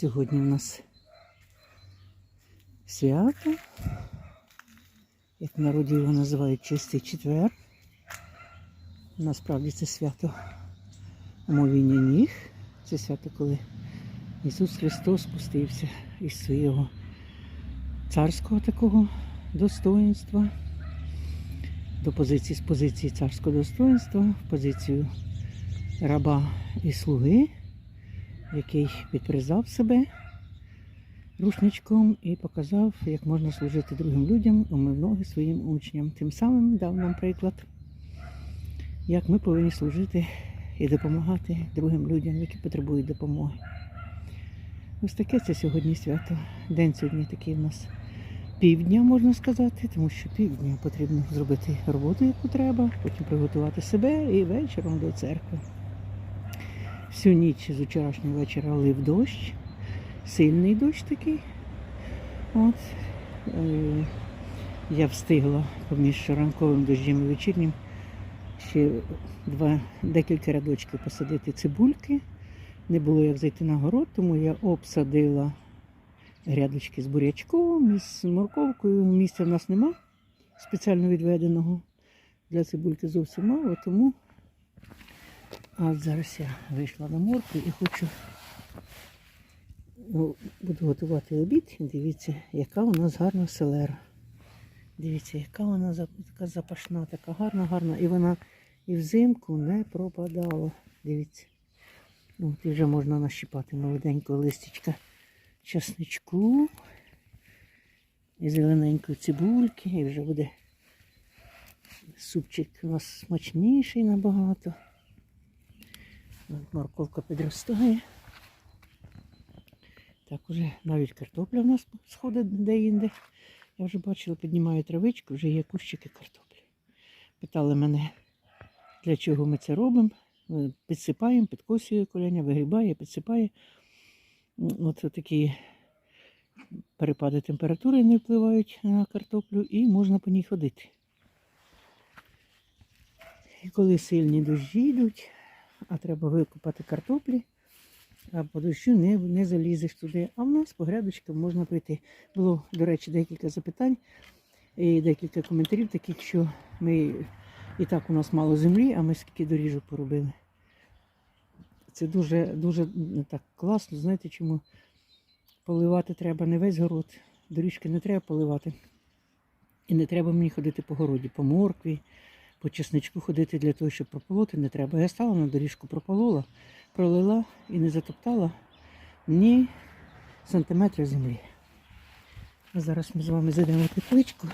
Сьогодні в нас свято. Як в народі його називають чистий четвер. Насправді це свято омовіння ніг. Це свято, коли Ісус Христос спустився із свого царського такого достоинства до позиції з позиції царського достоинства в позицію раба і слуги, який підпризав себе рушничком і показав, як можна служити другим людям, умив ноги своїм учням. Тим самим дав нам приклад, як ми повинні служити і допомагати другим людям, які потребують допомоги. Ось таке це сьогодні свято. День сьогодні такий у нас півдня, можна сказати, тому що півдня потрібно зробити роботу, яку треба, потім приготувати себе і вечором до церкви. Всю ніч з вчорашнього вечора лив дощ, сильний дощ такий. От. Е, я встигла поміж ранковим дощем і вечірнім ще два, декілька рядочків посадити цибульки. Не було як зайти на город, тому я обсадила грядочки з бурячком, із морковкою. Місця в нас нема спеціально відведеного. Для цибульки зовсім мало, тому а зараз я вийшла на морку і хочу ну, буду готувати обід. Дивіться, яка у нас гарна селера. Дивіться, яка вона така запашна, така гарна, гарна. І вона і взимку не пропадала. Дивіться. Ну, От і вже можна нащипати молоденького листячка часничку і зелененької цибульки, і вже буде супчик у нас смачніший набагато. От Морковка підростає. Так, уже навіть картопля в нас сходить де-інде. Я вже бачила, піднімаю травичку, вже є кущики картоплі. Питали мене, для чого ми це робимо. Підсипаємо, підкосює коляня, вигрібає, підсипає. От такі перепади температури не впливають на картоплю і можна по ній ходити. І коли сильні дощі йдуть, а треба викопати картоплі, а по дощу не, не залізеш туди. А в нас по грядочкам можна пройти. Було, до речі, декілька запитань і декілька коментарів, таких, що ми і так у нас мало землі, а ми скільки доріжок поробили. Це дуже, дуже так класно. Знаєте чому? Поливати треба не весь город. Доріжки не треба поливати. І не треба мені ходити по городі, по моркві, по чесничку ходити для того, щоб прополоти, не треба. Я стала на доріжку, прополола, пролила і не затоптала ні сантиметра землі. А зараз ми з вами зайдемо в тепличку.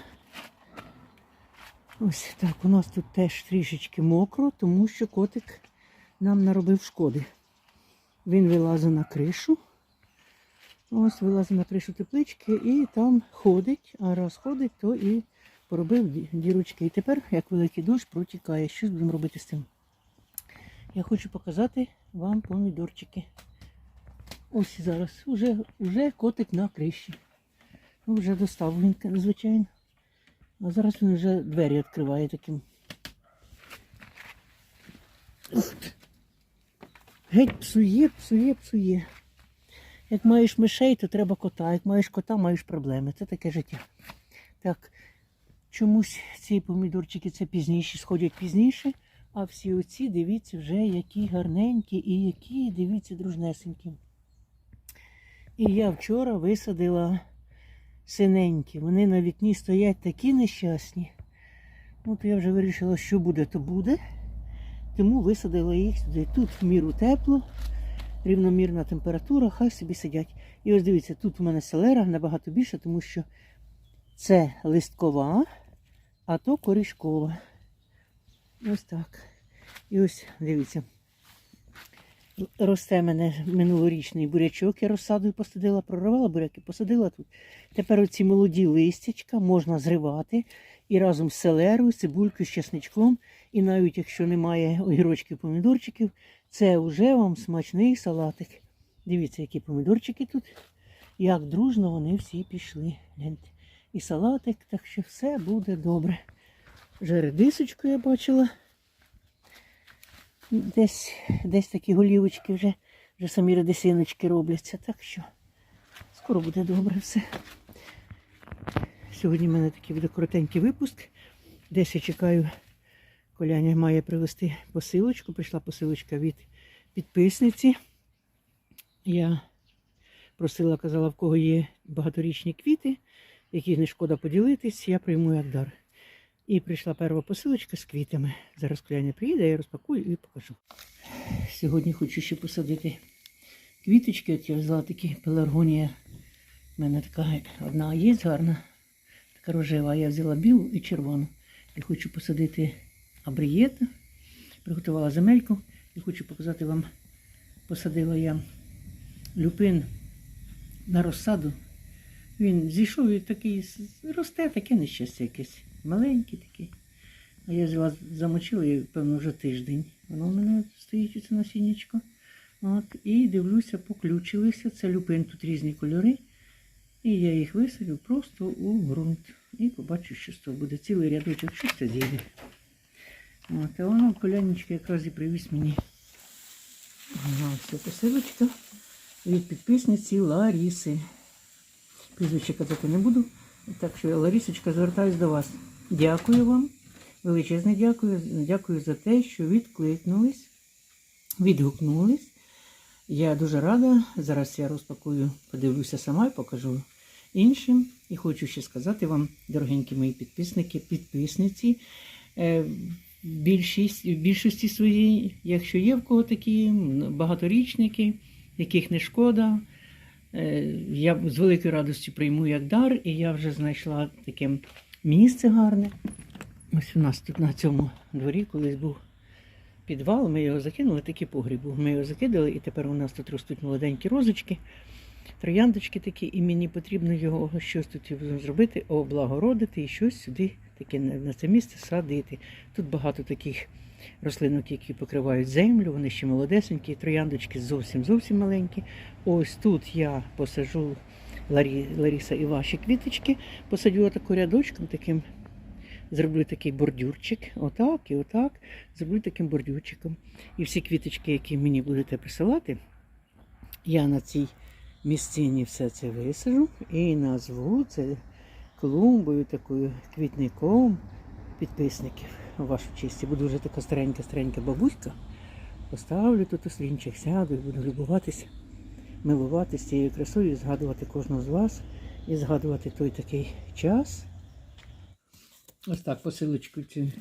Ось так, у нас тут теж трішечки мокро, тому що котик нам наробив шкоди. Він вилазить на кришу. Ось вилазить на кришу теплички і там ходить, а раз ходить, то і поробив дірочки. І тепер, як великий дощ, протікає. Що будемо робити з цим? Я хочу показати вам помідорчики. Ось зараз уже, уже котик на криші. Ну, вже достав він, звичайно. А зараз він вже двері відкриває таким. Геть псує, псує, псує. Як маєш мишей, то треба кота. Як маєш кота, маєш проблеми. Це таке життя. Так, чомусь ці помідорчики це пізніше, сходять пізніше, а всі оці, дивіться, вже які гарненькі і які, дивіться, дружнесенькі. І я вчора висадила синенькі. Вони на вікні стоять такі нещасні. Ну, я вже вирішила, що буде, то буде. Тому висадила їх сюди. Тут в міру тепло, рівномірна температура, хай собі сидять. І ось дивіться, тут у мене селера набагато більше, тому що це листкова, а то корішкова. Ось так. І ось дивіться. Росте мене минулорічний бурячок, я розсадою посадила, прорвала буряки, посадила тут. Тепер оці молоді листячка можна зривати і разом з селерою, цибулькою, з чесничком. І навіть якщо немає огірочків, помідорчиків, це вже вам смачний салатик. Дивіться, які помідорчики тут. Як дружно вони всі пішли. Гляньте. І салатик, так що все буде добре. Вже редисочку я бачила. Десь, десь такі голівочки вже Вже самі редисиночки робляться, так що скоро буде добре все. Сьогодні в мене такий буде коротенький випуск. Десь я чекаю, Коляня має привезти посилочку. Прийшла посилочка від підписниці. Я просила, казала, в кого є багаторічні квіти, які не шкода поділитись, я прийму як дар. І прийшла перша посилочка з квітами. Зараз Коляня приїде, я розпакую і покажу. Сьогодні хочу ще посадити квіточки. От я взяла такі пеларгонія. У мене така одна є гарна, така рожева. а Я взяла білу і червону. І хочу посадити абрієта. Приготувала земельку і хочу показати вам. Посадила я люпин на розсаду. Він зійшов і такий росте, таке нещастя якесь. Маленький такий. А я взяла, замочила її, певно, вже тиждень. Воно в мене стоїть оце насіннячко. От, і дивлюся, поключилися. Це люпин, тут різні кольори. І я їх висадю просто у ґрунт. І побачу, що з того буде цілий рядочок, що це зійде. От, а воно колянечка якраз і привіз мені. Все посилочка від підписниці Ларіси. Прізвище казати не буду. Так що, Ларісочка, звертаюсь до вас. Дякую вам. Величезне дякую. Дякую за те, що відкликнулись, відгукнулись. Я дуже рада. Зараз я розпакую, подивлюся сама і покажу іншим. І хочу ще сказати вам, дорогенькі мої підписники, підписниці. е, в більшості своїй, якщо є в кого такі багаторічники, яких не шкода, я з великою радістю прийму як дар, і я вже знайшла таке місце гарне. Ось у нас тут на цьому дворі колись був підвал, ми його закинули, такий погріб. Ми його закидали, і тепер у нас тут ростуть молоденькі розочки, трояндочки такі, і мені потрібно його щось тут зробити, облагородити і щось сюди таке на це місце садити. Тут багато таких рослинок, які покривають землю, вони ще молодесенькі, трояндочки зовсім зовсім маленькі. Ось тут я посажу Ларі, Ларіса і ваші квіточки, посадю отаку рядочком таким. Зроблю такий бордюрчик, отак і отак. Зроблю таким бордюрчиком. І всі квіточки, які мені будете присилати, я на цій місцині все це висажу і назву це клумбою, такою квітником підписників вашу честь. Я буду вже така старенька-старенька бабуська. Поставлю тут ослінчик, сяду і буду любуватися, милуватися цією красою, згадувати кожного з вас і згадувати той такий час. Ось так посилочку цю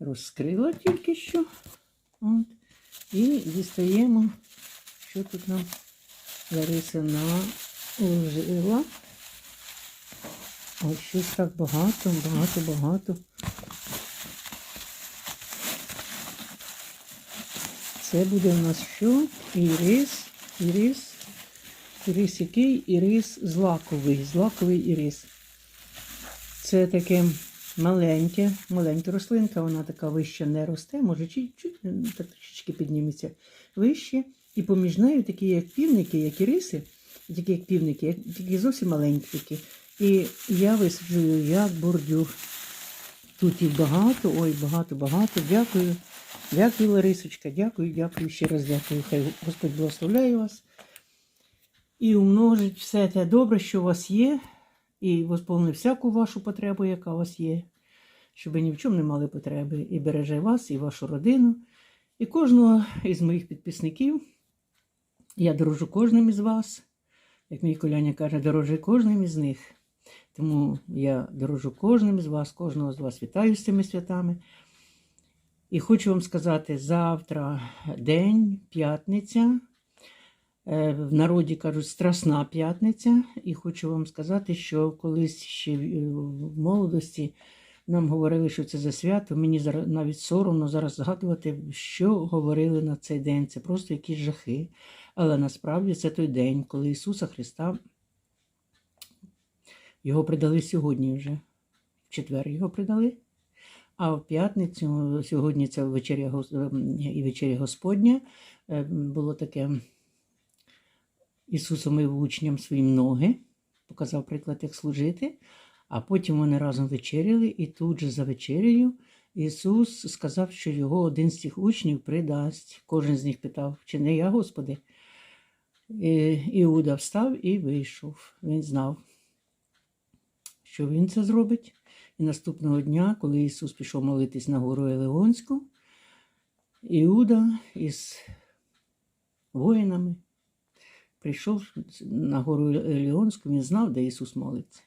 розкрила тільки що. От. І дістаємо, що тут нам Лариса наложила. Ось щось так багато, багато, Це буде у нас що? Ірис, ірис, ірис який? Ірис злаковий, злаковий ірис. Це таке маленьке, маленька рослинка, вона така вища не росте, може чуть-чуть трішечки підніметься вище. І поміж нею такі, як півники, як іриси, такі як півники, як, такі зовсім маленькі такі. І я висаджую як бордюр. Тут їх багато, ой, багато-багато. Дякую. Дякую, Ларисочка, дякую, дякую, ще раз дякую. Хай Господь благословляє вас. І умножить все те добре, що у вас є, і восповнить всяку вашу потребу, яка у вас є, щоб ви ні в чому не мали потреби. І береже вас, і вашу родину, і кожного із моїх підписників. Я дорожу кожним із вас. Як мій коляня каже, дорожи кожним із них. Тому я дорожу кожним з вас, кожного з вас вітаю з цими святами. І хочу вам сказати, завтра день, п'ятниця. Е, В народі кажуть Страсна п'ятниця. І хочу вам сказати, що колись ще в в молодості нам говорили, що це за свято. Мені навіть соромно зараз згадувати, що говорили на цей день. Це просто якісь жахи. Але насправді це той день, коли Ісуса Христа його придали сьогодні вже. В четвер його придали. А в п'ятницю, сьогодні це вечеря ем, і вечеря Господня. е, Було таке. Ісус умив учням своїм ноги, показав приклад, як служити. А потім вони разом вечеряли, і тут же за вечерею Ісус сказав, що його один з цих учнів придасть. Кожен з них питав, чи не я, Господи? Іуда встав і вийшов. Він знав, що він це зробить. І наступного дня, коли Ісус пішов молитись на гору Елеонську, Іуда із воїнами прийшов на гору Елеонську, він знав, де Ісус молиться,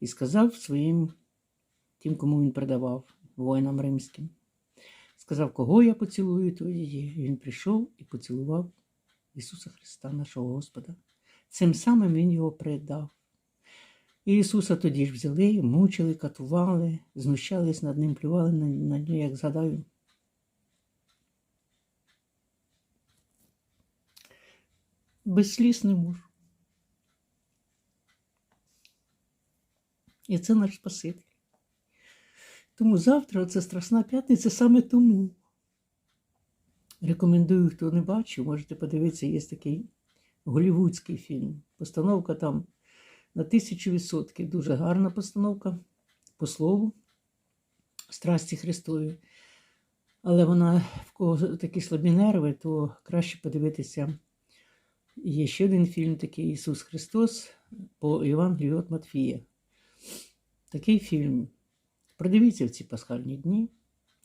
і сказав своїм тим, кому він продавав, воїнам римським. Сказав, кого я поцілую, то. І Він прийшов і поцілував Ісуса Христа, нашого Господа. Цим самим Він його предав. І Ісуса тоді ж взяли, мучили, катували, знущались над ним, плювали на, на нього, як згадаю. Без сліз не можу. І це наш Спаситель. Тому завтра це Страсна п'ятниця саме тому. Рекомендую, хто не бачив, можете подивитися, є такий голівудський фільм. Постановка там на тисячу відсотків. Дуже гарна постановка по слову Страсті Христові. Але вона в кого такі слабі нерви, то краще подивитися. Є ще один фільм, такий Ісус Христос по Євангелію від Матфія. Такий фільм. Продивіться в ці пасхальні дні,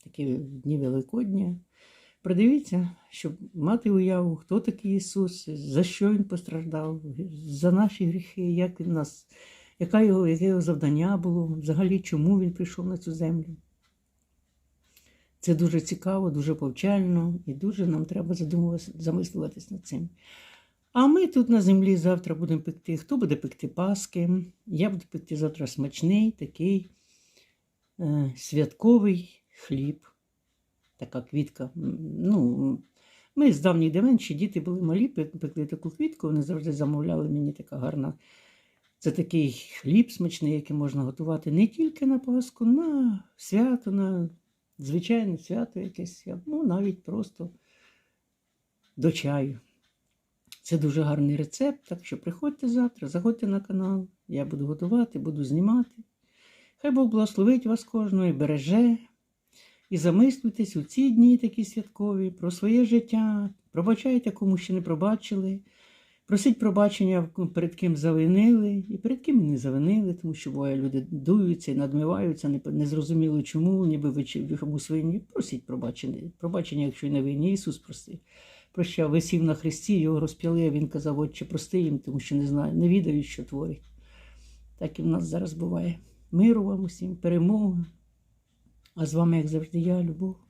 такі дні Великодня. Продивіться, щоб мати уяву, хто такий Ісус, за що Він постраждав, за наші гріхи, як він нас, яка його, яке його завдання було, взагалі, чому він прийшов на цю землю. Це дуже цікаво, дуже повчально і дуже нам треба замислюватись над цим. А ми тут на землі завтра будемо пекти. Хто буде пекти паски? Я буду пекти завтра смачний такий е, святковий хліб. Така квітка. Ну, ми з давніх давен, діти були малі, пекли таку квітку, вони завжди замовляли мені така гарна. Це такий хліб смачний, який можна готувати не тільки на Пасху, на свято, на звичайне свято якесь, ну навіть просто до чаю. Це дуже гарний рецепт, так що приходьте завтра, заходьте на канал, я буду готувати, буду знімати. Хай Бог благословить вас кожного і береже. І замислюйтесь у ці дні такі святкові про своє життя. Пробачайте, кому ще не пробачили. Просіть пробачення, перед ким завинили, і перед ким не завинили, тому що буває, люди дуються і надмиваються, не- незрозуміло чому, ніби ви комусь винні. Просіть пробачення. Пробачення, якщо й не винні, Ісус простив. Прощав, висів на хресті, його розп'яли, а він казав, отче, прости їм, тому що не знаю, не відають, що творять. Так і в нас зараз буває. Миру вам усім, перемоги. А з вами, як завжди, я, Любов.